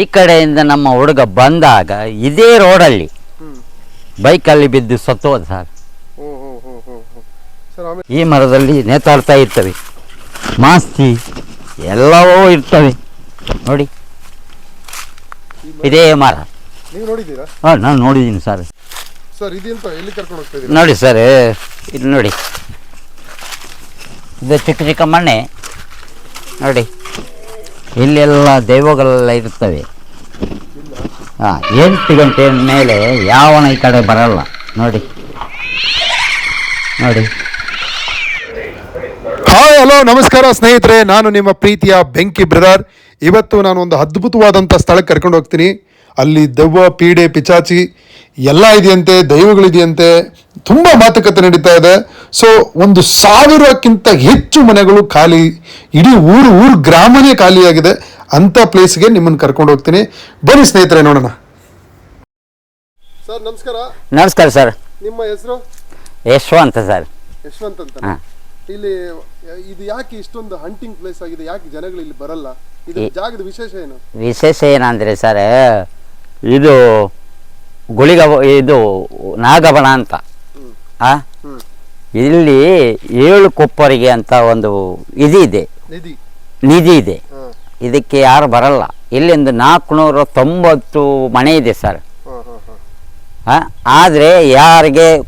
ಈ ಕಡೆಯಿಂದ ನಮ್ಮ ಹುಡುಗ ಬಂದಾಗ ಇದೇ ರೋಡಲ್ಲಿ ಬೈಕಲ್ಲಿ ಬಿದ್ದು ಸತ್ತೋದ ಸರ್. ಈ ಮರದಲ್ಲಿ ನೇತಾಡ್ತಾ ಇರ್ತವೆ. ಮಾಸ್ತಿ ಎಲ್ಲವೂ ಇರ್ತವೆ. ನೋಡಿ. ಇದೇ ಮರ. ಹಾಂ ನಾನು ನೋಡಿದ್ದೀನಿ ಸರ್. ನೋಡಿ ಸರ್ ಇದು ನೋಡಿ. ಇದು ಚಿಕ್ಕ ಚಿಕ್ಕ ಮಣ್ಣೆ. ನೋಡಿ. ಇಲ್ಲೆಲ್ಲ ದೈವಗಳೆಲ್ಲ ಇರ್ತವೆ ಹಾಂ ಎಂಟು ಗಂಟೆ ಮೇಲೆ ಯಾವನ ಈ ಕಡೆ ಬರಲ್ಲ. ನೋಡಿ. ನೋಡಿ. ಹಾಯ್ ಹಲೋ ನಮಸ್ಕಾರ ಸ್ನೇಹಿತರೆ. ನಾನು ನಿಮ್ಮ ಪ್ರೀತಿಯ ಬೆಂಕಿ ಬ್ರದರ್. ಇವತ್ತು ನಾನು ಒಂದು ಅದ್ಭುತವಾದಂಥ ಸ್ಥಳಕ್ಕೆ ಕರ್ಕೊಂಡು ಹೋಗ್ತೀನಿ. ಅಲ್ಲಿ ದೆವ್ವ ಪೀಡೆ ಪಿಚಾಚಿ ಎಲ್ಲ ಇದೆಯಂತೆ ದೈವಗಳಿದೆಯಂತೆ ತುಂಬ ಮಾತುಕತೆ ನಡೀತಾ ಇದೆ. ಸೊ ಒಂದು ಸಾವಿರಕ್ಕಿಂತ ಹೆಚ್ಚು ಮನೆಗಳು ಖಾಲಿ ಇಡೀ ಊರು ಊರು ಗ್ರಾಮನೇ ಖಾಲಿಯಾಗಿದೆ. ಅಂಥ ಪ್ಲೇಸ್ಗೆ ನಿಮ್ಮನ್ನು ಕರ್ಕೊಂಡು ಹೋಗ್ತೀನಿ. ಬನ್ನಿ ಸ್ನೇಹಿತರೆ ನೋಡೋಣ. ಸರ್ ನಮಸ್ಕಾರ. ನಮಸ್ಕಾರ ಸರ್. ನಿಮ್ಮ ಹೆಸರು? ಯಶವಂತ ಸರ್. ಯಶವಂತ ಅಂತ ಹಾ. ಇಲ್ಲಿ ಇದು ಯಾಕೆ ಇಷ್ಟೊಂದು ಹಂಟಿಂಗ್ ಪ್ಲೇಸ್ ಆಗಿದೆ? ಯಾಕೆ ಜನಗಳು ಇಲ್ಲಿ ಬರಲ್ಲ? ಇದು ಜಾಗದ ವಿಶೇಷ ಏನು? ವಿಶೇಷ ಏನಂದ್ರೆ ಸರ್ ಇದು ಗುಳಿಗ ಇದು ನಾಗಬಣ ಅಂತ. ಆ? ಇಲ್ಲಿ ಏಳು ಕೊಪ್ಪರಿಗೆ ಅಂತ ಒಂದು ಇದು ಇದೆ ನಿಧಿ ಇದೆ. ಇದಕ್ಕೆ ಯಾರು ಬರಲ್ಲ. ಇಲ್ಲಿಂದ ನಾಲ್ಕುನೂರ ತೊಂಬತ್ತು ಮನೆ ಇದೆ ಸರ್. ಆದರೆ ಯಾರಿಗೆ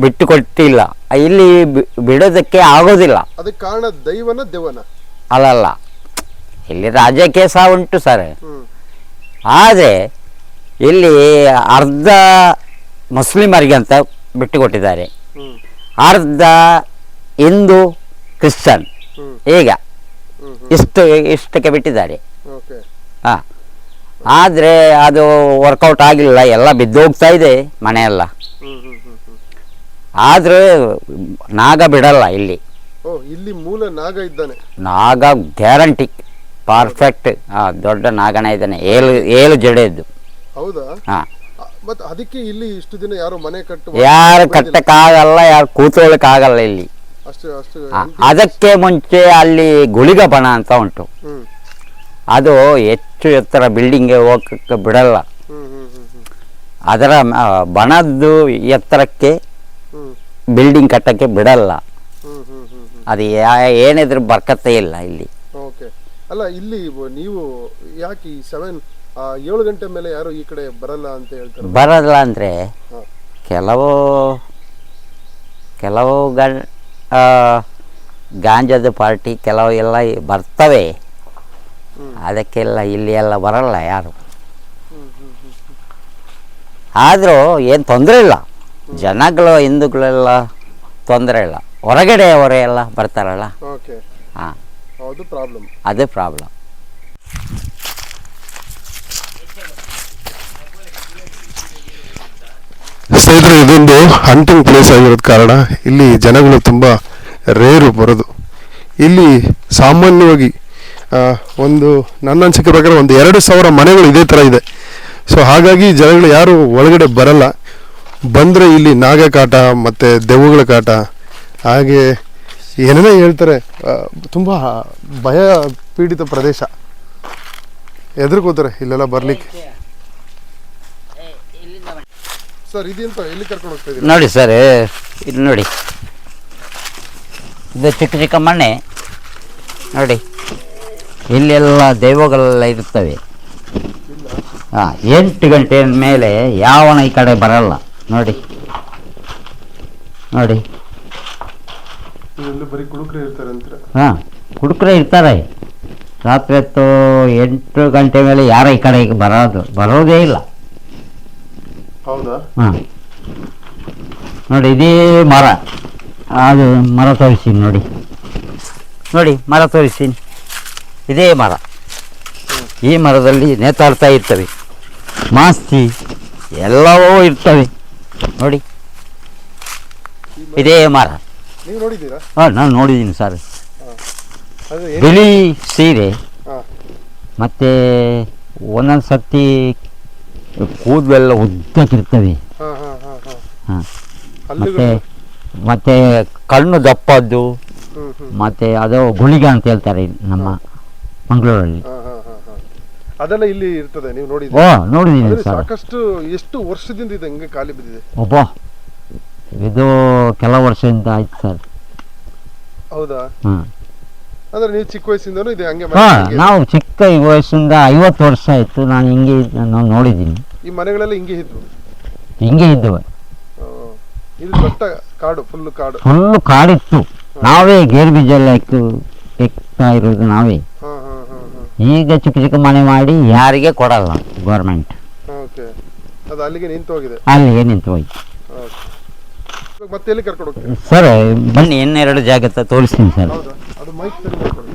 ಬಿಟ್ಟು ಕೊಟ್ಟಿಲ್ಲ ಇಲ್ಲಿ ಬಿಡೋದಕ್ಕೆ ಆಗೋದಿಲ್ಲ. ಅದಕ್ಕೆ ಕಾರಣ ದೈವನ ದೇವನ ಅಲ್ಲಲ್ಲ. ಇಲ್ಲಿ ರಾಜಕೀಯ ಸಹ ಉಂಟು ಸರ್. ಆದರೆ ಇಲ್ಲಿ ಅರ್ಧ ಮುಸ್ಲಿಮರಿಗೆ ಅಂತ ಬಿಟ್ಟುಕೊಟ್ಟಿದ್ದಾರೆ. ಕೊಟ್ಟಿದ್ದಾರೆ ಅರ್ಧ ಹಿಂದೂ ಕ್ರಿಶ್ಚನ್ ಈಗ ಇಷ್ಟು ಇಷ್ಟಕ್ಕೆ ಬಿಟ್ಟಿದ್ದಾರೆ. ಹಾಂ. ಆದರೆ ಅದು ವರ್ಕೌಟ್ ಆಗಿಲ್ಲ ಎಲ್ಲ ಬಿದ್ದೋಗ್ತಾ ಇದೆ ಮನೆಯೆಲ್ಲ. ಆದರೂ ನಾಗ ಬಿಡಲ್ಲ ಇಲ್ಲಿ. ಇಲ್ಲಿ ಮೂಲ ನಾಗ ಇದ್ದಾನೆ. ನಾಗ ಗ್ಯಾರಂಟಿ ಪರ್ಫೆಕ್ಟ್ ಹಾಂ ದೊಡ್ಡ ನಾಗನ ಇದ್ದಾನೆ. ಏಳು ಏಳು ಜಡೆಯದ್ದು ಹೌದಾ? ಹಾಂ. ಮತ್ತೆ ಅದಕ್ಕೆ ಇಲ್ಲಿ ಇಷ್ಟು ದಿನ ಯಾರು ಮನೆ ಕಟ್ಟು ಯಾರು ಕಟ್ಟಕ್ಕಾಗಲ್ಲ ಯಾರು ಕೂತ್ಕೊಳ್ಳೋಕ್ಕಾಗಲ್ಲ ಇಲ್ಲಿ. ಅಷ್ಟು ಅಷ್ಟು ಆ, ಅದಕ್ಕೆ ಮುಂಚೆ ಅಲ್ಲಿ ಗುಳಿಗ ಬಣ ಅಂತ ಉಂಟು. ಹ್ಮ್. ಅದು ಹೆಚ್ಚು ಎತ್ತರ ಬಿಲ್ಡಿಂಗ್ಗೆ ಹೋಗಕ್ಕೆ ಬಿಡಲ್ಲ. ಹ್ಮ್ ಹ್ಮ್ ಹ್ಮ್ ಹ್ಮ್. ಅದರ ಆ, ಬಣದ್ದು ಎತ್ತರಕ್ಕೆ ಹ್ಮ್. ಬಿಲ್ಡಿಂಗ್ ಕಟ್ಟಕ್ಕೆ ಬಿಡಲ್ಲ. ಹ್ಮ್ ಹ್ಮ್ ಹ್ಮ್ ಹ್ಮ್. ಅದು ಯಾ- ಏನಿದ್ರು ಬರ್ಕತ್ತೇ ಇಲ್ಲ ಇಲ್ಲಿ. ಓಕೆ. ಅಲ್ಲ ಇಲ್ಲಿ ಬ- ನೀವು ಯಾಕೆ ಈ ಸೆವೆನ್ ಏಳು ಗಂಟೆ ಮೇಲೆ ಯಾರು ಈ ಕಡೆ ಬರಲ್ಲ ಅಂತ ಹೇಳ್ತಾರೆ? ಬರಲ್ಲ ಅಂದರೆ ಹಾ. ಕೆಲವು ಕೆಲವು ಗಾಂಜದ ಆ, ಗಾಂಜಾದ ಪಾರ್ಟಿ ಕೆಲವು ಎಲ್ಲ ಬರ್ತವೆ. ಹ್ಮ್. ಅದಕ್ಕೆಲ್ಲ ಇಲ್ಲಿ ಎಲ್ಲ ಬರಲ್ಲ ಯಾರು. ಹ್ಮ್ ಹ್ಮ್ ಹ್ಮ್ ಆದರೂ ಏನು ತೊಂದರೆ ಇಲ್ಲ. ಜನಗಳು ಹಿಂದೂಗಳೆಲ್ಲ ತೊಂದರೆ ಇಲ್ಲ. ಹೊರಗಡೆಯವರೆಲ್ಲ ಬರ್ತಾರಲ್ಲ. ಓಕೆ. ಹಾಂ. ಹೌದು ಪ್ರಾಬ್ಲಮ್ ಅದೇ ಪ್ರಾಬ್ಲಮ್ ಸ್ನೇಹಿತರೆ, ಇದೊಂದು ಹಂಟಿಂಗ್ ಪ್ಲೇಸ್ ಆಗಿರೋದ ಕಾರಣ ಇಲ್ಲಿ ಜನಗಳು ತುಂಬ ರೇರು ಬರೋದು. ಇಲ್ಲಿ ಸಾಮಾನ್ಯವಾಗಿ ಒಂದು ನನ್ನ ಅನಿಸಿಕೆ ಪ್ರಕಾರ ಒಂದು ಎರಡು ಸಾವಿರ ಮನೆಗಳು ಇದೇ ಥರ ಇದೆ. ಸೊ ಹಾಗಾಗಿ ಜನಗಳು ಯಾರು ಒಳಗಡೆ ಬರಲ್ಲ. ಬಂದರೆ ಇಲ್ಲಿ ನಾಗ ಕಾಟ ಮತ್ತು ದೆವ್ವಗಳ ಕಾಟ, ಹಾಗೆ ಏನೇನೋ ಹೇಳ್ತಾರೆ ತುಂಬ ಭಯ ಪೀಡಿತ ಪ್ರದೇಶ. ಎದುರ್ಕೋತಾರೆ, ಇಲ್ಲೆಲ್ಲ ಬರಲಿಕ್ಕೆ. ಸರ್ ಇದೆಂತ? ಎಲ್ಲಿ ಕರ್ಕೊಂಡು ಹೋಗ್ತಾ ಇದ್ದೀರಾ? ನೋಡಿ ಸರ್ ಇದು ನೋಡಿ. ಇದು ಚಿಕ್ಕ ಚಿಕ್ಕ ಮಣ್ಣೆ. ನೋಡಿ ಇಲ್ಲೆಲ್ಲ ದೈವಗಳೆಲ್ಲ ಇರುತ್ತವೆ. ಹಾಂ ಎಂಟು ಗಂಟೆ ಮೇಲೆ ಯಾವನ ಈ ಕಡೆ ಬರಲ್ಲ. ನೋಡಿ ನೋಡಿ. ಇಲ್ಲಿ ಬರೀ ಕುಡುಕರು ಇರ್ತಾರೆ ಅಂತ. ಹಾಂ ಕುಡುಕ್ರೆ ಇರ್ತಾರೆ. ರಾತ್ರಿ ಹೊತ್ತು ಎಂಟು ಗಂಟೆ ಮೇಲೆ ಯಾರ ಈ ಕಡೆ ಬರೋದು ಬರೋದೇ ಇಲ್ಲ. ಹೌದಾ? ಹಾಂ. ನೋಡಿ ಇದೇ ಮರ. ಅದು ಮರ ತೋರಿಸ್ತೀನಿ ನೋಡಿ. ನೋಡಿ ಮರ ತೋರಿಸ್ತೀನಿ. ಇದೇ ಮರ. ಈ ಮರದಲ್ಲಿ ನೇತಾಡ್ತಾ ಇರ್ತವೆ. ಮಾಸ್ತಿ ಎಲ್ಲವೂ ಇರ್ತವೆ. ನೋಡಿ. ಇದೇ ಮರ. ಹಾಂ ನಾನು ನೋಡಿದ್ದೀನಿ ಸರ್. ಬಿಳಿ ಸೀರೆ. ಮತ್ತು ಒಂದೊಂದು ಸರ್ತಿ ಕೂದಲೆಲ್ಲ ಉದ್ದಕ್ಕಿರ್ತವೆ. ಹಾಂ ಮತ್ತೆ ಮತ್ತು ಕಣ್ಣು ದಪ್ಪದ್ದು ಮತ್ತೆ ಅದು ಗುಳಿಗ ಅಂತ ಹೇಳ್ತಾರೆ ನಮ್ಮ ಮಂಗಳೂರಲ್ಲಿ. ಅದೆಲ್ಲ ಇಲ್ಲಿ ಇರ್ತದೆ ನೀವು ಓ ನೋಡಿದ್ರೆ ನೋಡಿದ್ದೀನಿ ಸರ್. ಸಾಕಷ್ಟು ಎಷ್ಟು ವರ್ಷದಿಂದ ಇದೆ ಹಂಗೆ ಖಾಲಿ ಬಿದ್ದಿದೆ? ಒಬ್ಬ ಇದು ಕೆಲವು ವರ್ಷದಿಂದ ಆಯ್ತು ಸರ್. ಹೌದಾ? ಅಂದ್ರೆ ನೀವು ಚಿಕ್ಕ ವಯಸ್ಸಿಂದನೂ ಇದೆ ಹಂಗೆ ಮನೆ ಹಾ ಹಿಂಗೆ- ನಾವು ಚಿಕ್ಕ ವಯಸ್ಸಿಂದ ಐವತ್ತು ವರ್ಷ ಆಯ್ತು ನಾನು ಹಿಂಗೆ ನಾವು ನಾನು ನೋಡಿದ್ದೀನಿ. ಈ ಮನೆಗಳೆಲ್ಲ ಹಿಂಗೆ ಇದ್ವು? ಹಿಂಗೆ ಇದ್ದವು. ಆ, ಇದು ದೊಡ್ಡ ಕಾಡು ಫುಲ್ ಕಾಡು. ಫುಲ್ಲು ಕಾಡಿತ್ತು. ನಾವೇ ಗೇರು ಬೀಜ ಎಲ್ಲ ಇಟ್ಟು ಇಕ್ತಾ ಇರೋದು ನಾವೇ. ಹಾ ಹಾ ಹಾ ಹಾ. ಈಗ ಚಿಕ್ಕ ಚಿಕ್ಕ ಮನೆ ಮಾಡಿ ಯಾರಿಗೆ ಕೊಡಲ್ಲ ಗೌರ್ಮೆಂಟ್ ಓಕೆ. ಅದು ಅಲ್ಲಿಗೆ ನಿಂತು ಹೋಗಿದೆ? ಅಲ್ಲಿಗೆ ನಿಂತು ಹೋಯ್ತು. ಓಕೆ. ಇವಾಗ ಮತ್ತೆ ಎಲ್ಲಿ ಕರ್ಕೊಂಡು ಹೋಗ್ತೀವಿ ಸರ್ ಬನ್ನಿ ಇನ್ನೆರಡು ಜಾಗ ತ- ತೋರಿಸ್ತೀನಿ ಸರ್. ಹೌದಾ? ಅದು ಮೈಕ್ ಸರಿ ಮಾಡ್ಕೊಳ್ಳಿ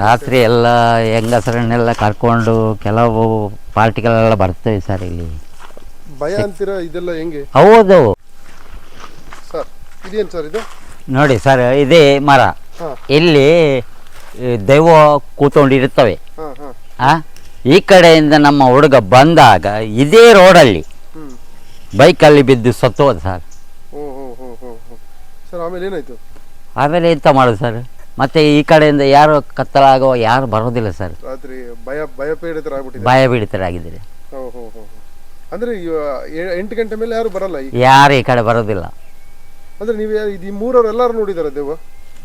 ರಾತ್ರಿ ಎಲ್ಲ ಹೆಂಗಸರನ್ನೆಲ್ಲ ಕರ್ಕೊಂಡು ಕೆಲವು ಪಾರ್ಟಿಗಳೆಲ್ಲ ಬರ್ತವೆ ಸರ್ ಇಲ್ಲಿ. ಭಯ ಅಂತೀರಾ ಇದೆಲ್ಲ ಹೆಂಗೆ? ಹೌದು. ಸರ್ ಇದೇನು ಸರ್ ಇದು? ನೋಡಿ ಸರ್ ಇದೇ ಮರ. ಹಾಂ. ಇಲ್ಲಿ ಈ ದೈವ ಕೂತ್ಕೊಂಡಿರ್ತವೆ ಹಾಂ ಹಾಂ. ಆ? ಈ ಕಡೆಯಿಂದ ನಮ್ಮ ಹುಡುಗ ಬಂದಾಗ ಇದೇ ರೋಡಲ್ಲಿ ಹ್ಞೂ ಬೈಕಲ್ಲಿ ಬಿದ್ದು ಸತ್ತೋದ ಸರ್. ಓ ಹೋ ಹೋ ಹೋ ಹೋ ಸರ್ ಆಮೇಲೆ ಏನಾಯ್ತು? ಆಮೇಲೆ ಎಂತ ಮಾಡೋದು ಸರ್? ಮತ್ತೆ ಈ ಕಡೆಯಿಂದ ಯಾರು ಕತ್ತಲಾಗುವ ಯಾರು ಬರೋದಿಲ್ಲ ಸರ್. ರಾತ್ರಿ ಭಯ ಭಯ ಪೀಡಿತರ ಆಗ್ಬಿಟ್ಟಿದೆ. ಭಯ ಬೀಡಿತರಾಗಿದ್ದಾರೆ ಹೋ ಹೋ ಹೋ ಹೋ. ಅಂದ್ರೆ ಇವ- ಎಂಟು ಗಂಟೆ ಮೇಲೆ ಯಾರು ಬರಲ್ಲ ಈಗ? ಯಾರು ಈ ಕಡೆ ಬರೋದಿಲ್ಲ. ಅಂದ್ರೆ ನೀವು ಇದು ಈ ಮೂರವ್ರು ಎಲ್ಲರೂ ನೋಡಿದಾರೆ ದೇವ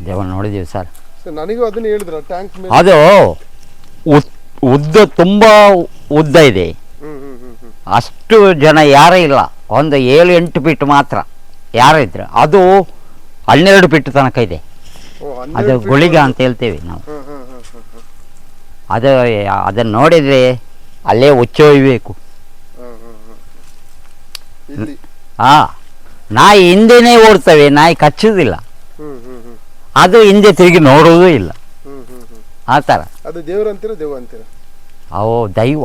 ದೇವ ನೋಡಿದ್ದೀವಿ ಸರ್. ಸರ್ ನನಗೂ ಅದನ್ನ ಹೇಳಿದ್ರ ಟ್ಯಾಂಕ್ ಮೇಲೆ. ಅದು ಉದ್- ಉದ್ದ ತುಂಬ ಉದ್ದ ಇದೆ. ಹ್ಮ್ ಹ್ಮ್ ಹ್ಮ್ ಹ್ಮ್. ಅಷ್ಟು ಜನ ಯಾರೇ ಇಲ್ಲ. ಒಂದು ಏಳು ಎಂಟು ಫೀಟ್ ಮಾತ್ರ ಯಾರು ಇದ್ರು. ಅದು ಹನ್ನೆರಡು ಫೀಟ್ ತನಕ ಇದೆ. ಓ ಅದು ಹನ್ನೆರಡು feet ಗುಳಿಗ ಅಂತ ಹೇಳ್ತೇವೆ ನಾವು. ಹ್ಮ್ ಹ್ಮ್ ಹ್ಮ್ ಹ್ಮ್ ಹ್ಮ್. ಅದು ಅದನ್ನು ನೋಡಿದರೆ ಅಲ್ಲೇ ಹುಚ್ಚೊಯ್ಬೇಕು. ಹ್ಮ್ ಹ್ಮ್ ಹ್ಮ್. ಇಲ್ಲಿ. ಆ ನಾಯಿ ಹಿಂದೆನೇ ಓಡ್ತವೆ ನಾಯಿ ಕಚ್ಚುವುದಿಲ್ಲ ಹ್ಮ್ ಹ್ಮ್ ಹ್ಮ್. ಅದು ಹಿಂದೆ ತಿರುಗಿ ನೋಡುವುದೂ ಇಲ್ಲ. ಹ್ಮ್ ಹ್ಮ್ ಹ್ಮ್. ಆ ಥರ ಅದು ದೇವ್ರ ಅಂತೀರಾ ದೇವ ಅಂತೀರ? ಅವು ದೈವ.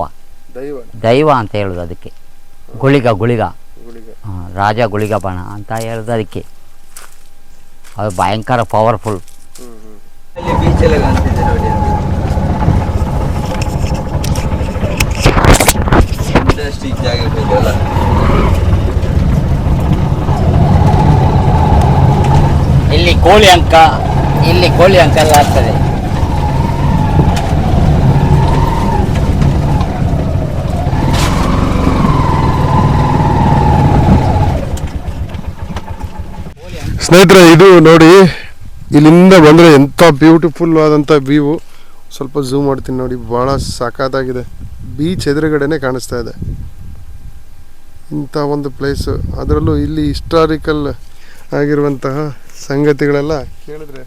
ದೈವ. ದೈವ ಅಂತ ಹೇಳೋದು ಅದಕ್ಕೆ. ಗುಳಿಗ ಗುಳಿಗ. ಗುಳಿಗ. ಆ, ರಾಜ ಗುಳಿಗ ಬಣ ಅಂತ ಹೇಳೋದು ಅದಕ್ಕೆ. ಅದು ಭಯಂಕರ ಪವರ್ಫುಲ್ ಹ್ಮ್ ಹ್ಮ್. ಅಲ್ಲಿ ಬೀಚ್ ಎಲ್ಲ ಕಾಣ್ತಿದೆ ನೋಡಿ ಇಂಡಸ್ಟ್ರಿ ಜಾಗ ಇದೆಯಲ್ಲ ಇಲ್ಲಿ ಕೋಳಿ ಅಂಕ, ಇಲ್ಲಿ ಕೋಳಿ ಅಂಕ ಎಲ್ಲ ಆಗ್ತದೆ. ಸ್ನೇಹಿತರೆ, ಇದು ನೋಡಿ, ಇಲ್ಲಿಂದ ಬಂದರೆ ಎಂಥ ಬ್ಯೂಟಿಫುಲ್ ಆದಂಥ ವ್ಯೂ ಸ್ವಲ್ಪ ಝೂಮ್ ಮಾಡ್ತೀನಿ ನೋಡಿ ಭಾಳ ಸಾಕಾದಾಗಿದೆ ಬೀಚ್ ಎದುರುಗಡೆನೆ ಕಾಣಿಸ್ತಾ ಇದೆ. ಇಂಥ ಒಂದು ಪ್ಲೇಸು ಅದರಲ್ಲೂ ಇಲ್ಲಿ ಹಿಸ್ಟಾರಿಕಲ್ ಆಗಿರುವಂತಹ ಸಂಗತಿಗಳೆಲ್ಲ ಕೇಳಿದ್ರೆ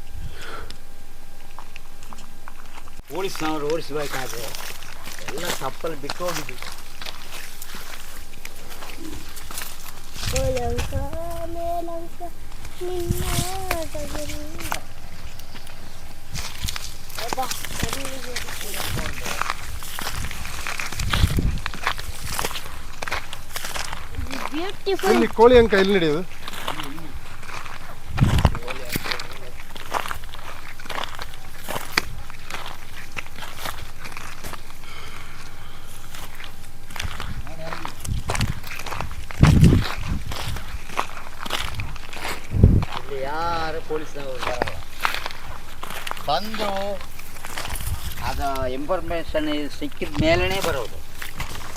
ಓಡಿಸಿನವರು ಓಡಿಸಬೇಕಾದ್ರೆ ಎಲ್ಲ ತಪ್ಪಲ್ಲಿ ಬಿಟ್ಟು ಹೋಗಿದ್ವಿ ಇಲ್ಲಿ ಕೋಳಿ ಅಂಕ ಎಲ್ಲಿ ನಡೆಯೋದು ಇಲ್ಲಿ ಯಾರು ಪೊಲೀಸ್ನವರು ಬರಲ್ಲ ಬಂದು ಅದು ಇನ್ಫಾರ್ಮೇಷನ್ ಸಿಕ್ಕಿದ ಮೇಲೇ ಬರೋದು.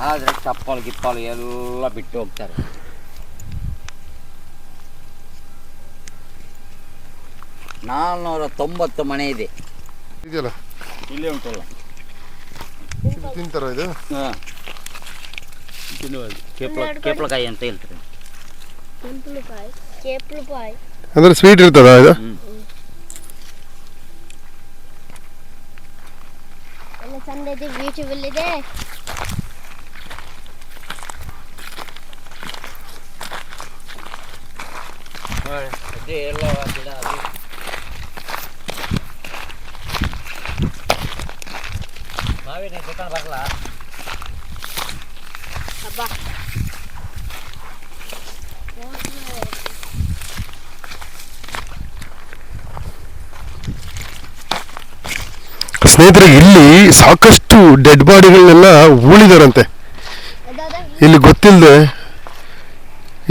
ಆದರೆ ಚಪ್ಪಲ್ ಗಿಪ್ಪಲ್ ಎಲ್ಲ ಬಿಟ್ಟು ಹೋಗ್ತಾರೆ. ನಾನ್ನೂರ ತೊಂಬತ್ತು ಮನೆ ಇದೆ. ಇದೆಯಲ್ಲ? ಇಲ್ಲೇ ಉಂಟಲ್ಲ. ಇದು ತಿಂತಾರ ಇದು? ಹಾಂ. ಕೇಪ್ಲ ಕೇಪ್ಲಕಾಯಿ ಕೇಪ್ಳಕಾಯಿ ಅಂತ ಹೇಳ್ತಾರೆ. ಕೇಪ್ಲಕಾಯಿ. ಕೇಪ್ಲಕಾಯಿ. ಅಂದ್ರೆ ಸ್ವೀಟ್ ಇರ್ತದ ಇದು? ಎಲ್ಲ ಚಂದ ಇದೆ. ಬ್ಯೂಟಿಫುಲ್ ಇದೆ ಮಾವಿನ ಬರಲ್ಲ ಅಬ್ಬಾ ಸ್ನೇಹಿತರೆ ಇಲ್ಲಿ ಸಾಕಷ್ಟು ಡೆಡ್ ಬಾಡಿಗಳನ್ನೆಲ್ಲ ಉಳಿದಾರಂತೆ ಇಲ್ಲಿ ಗೊತ್ತಿಲ್ಲದೆ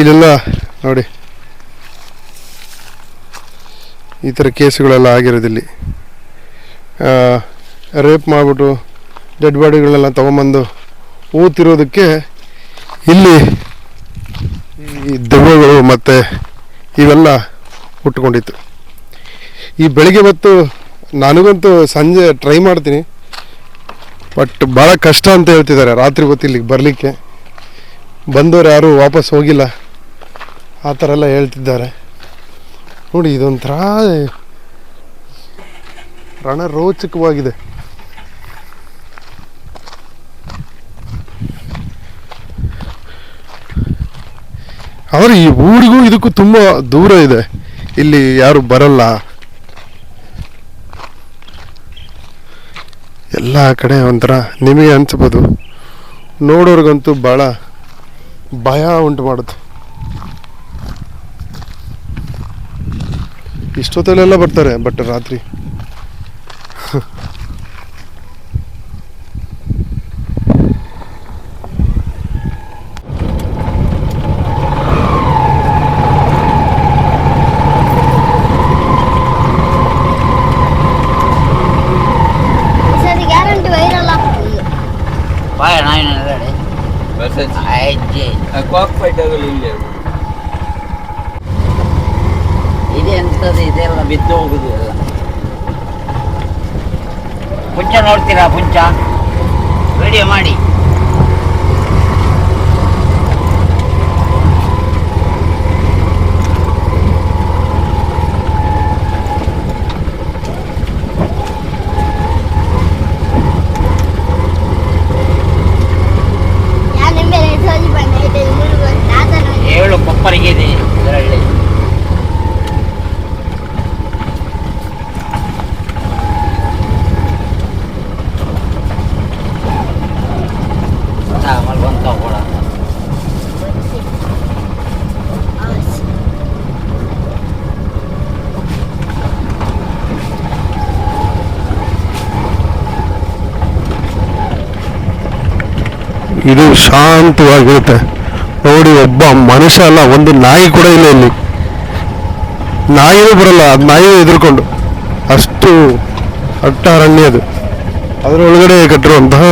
ಇಲ್ಲೆಲ್ಲ ನೋಡಿ. ಈ ಥರ ಕೇಸುಗಳೆಲ್ಲ ಆಗಿರೋದಿಲ್ಲಿ ರೇಪ್ ಮಾಡಿಬಿಟ್ಟು ಡೆಡ್ ಬಾಡಿಗಳನ್ನೆಲ್ಲ ತೊಗೊಂಬಂದು ಊತಿರೋದಕ್ಕೆ ಇಲ್ಲಿ ಈ ದೆವ್ವಗಳು ಮತ್ತು ಇವೆಲ್ಲ ಹುಟ್ಕೊಂಡಿತ್ತು ಈ ಬೆಳಿಗ್ಗೆ ಹೊತ್ತು ನನಗಂತೂ ಸಂಜೆ ಟ್ರೈ ಮಾಡ್ತೀನಿ. ಬಟ್ ಭಾಳ ಕಷ್ಟ ಅಂತ ಹೇಳ್ತಿದ್ದಾರೆ. ರಾತ್ರಿ ಹೊತ್ತು ಇಲ್ಲಿಗೆ ಬರಲಿಕ್ಕೆ. ಬಂದವರು ಯಾರೂ ವಾಪಸ್ ಹೋಗಿಲ್ಲ. ಆ ಥರ ಎಲ್ಲ ಹೇಳ್ತಿದ್ದಾರೆ. ನೋಡಿ, ಇದೊಂಥರ ರಣರೋಚಕವಾಗಿದೆ. ಆದರೆ ಈ ಊರಿಗೂ ಇದಕ್ಕೂ ತುಂಬ ದೂರ ಇದೆ. ಇಲ್ಲಿ ಯಾರು ಬರಲ್ಲ. ಎಲ್ಲ ಕಡೆ ಒಂಥರ ನಿಮಗೆ ಅನಿಸ್ಬೋದು. ನೋಡೋರ್ಗಂತೂ ಭಾಳ ಭಯ ಉಂಟು ಮಾಡುತ್ತೆ. ಇಷ್ಟೊತ್ತಲ್ಲೆಲ್ಲ ಬರ್ತಾರೆ ಬಟ್ ರಾತ್ರಿ ಸರಿ ಗ್ಯಾರಂಟಿ ವೈರಲ್ ಆಗ್ತದೆ ಬಾಯ್ ನಾನು ರೆಡಿ ವರ್ಷ ಅಜ್ಜಿ ಕಾಕ್ ಫೈಟರ್ಗಳು ಇಲ್ಲಿ ಇದೆ ಎಂಥದ್ದು ಇದೆಲ್ಲ ಬಿದ್ದು ಹೋಗುದು ಎಲ್ಲ. ಪುಂಚ ನೋಡ್ತೀರಾ ಪುಂಚ? ವಿಡಿಯೋ ಮಾಡಿ ಯಾ ನಿಂಬೆ ಸೋಜಿ ಬಣ್ಣ ಇದೆ ಇನ್ನೂರು ತಾತನ ಏಳು ಕೊಪ್ಪರಿಗೆ ಇದೆ ಇದರಲ್ಲಿ ಮಲ್ಕೊಂತ ಕೂಡ ಇದು ಶಾಂತವಾಗಿರುತ್ತೆ. ನೋಡಿ, ಒಬ್ಬ ಮನುಷ್ಯ ಅಲ್ಲ, ಒಂದು ನಾಯಿ ಕೂಡ ಇಲ್ಲ ಇಲ್ಲಿ. ನಾಯಿನೂ ಬರಲ್ಲ, ಅದು ನಾಯಿ ಎದುರ್ಕೊಂಡು ಅಷ್ಟು ಅಟ್ಟ ಅರಣ್ಯ ಅದು. ಅದರೊಳಗಡೆ ಕಟ್ಟಿರುವಂತಹ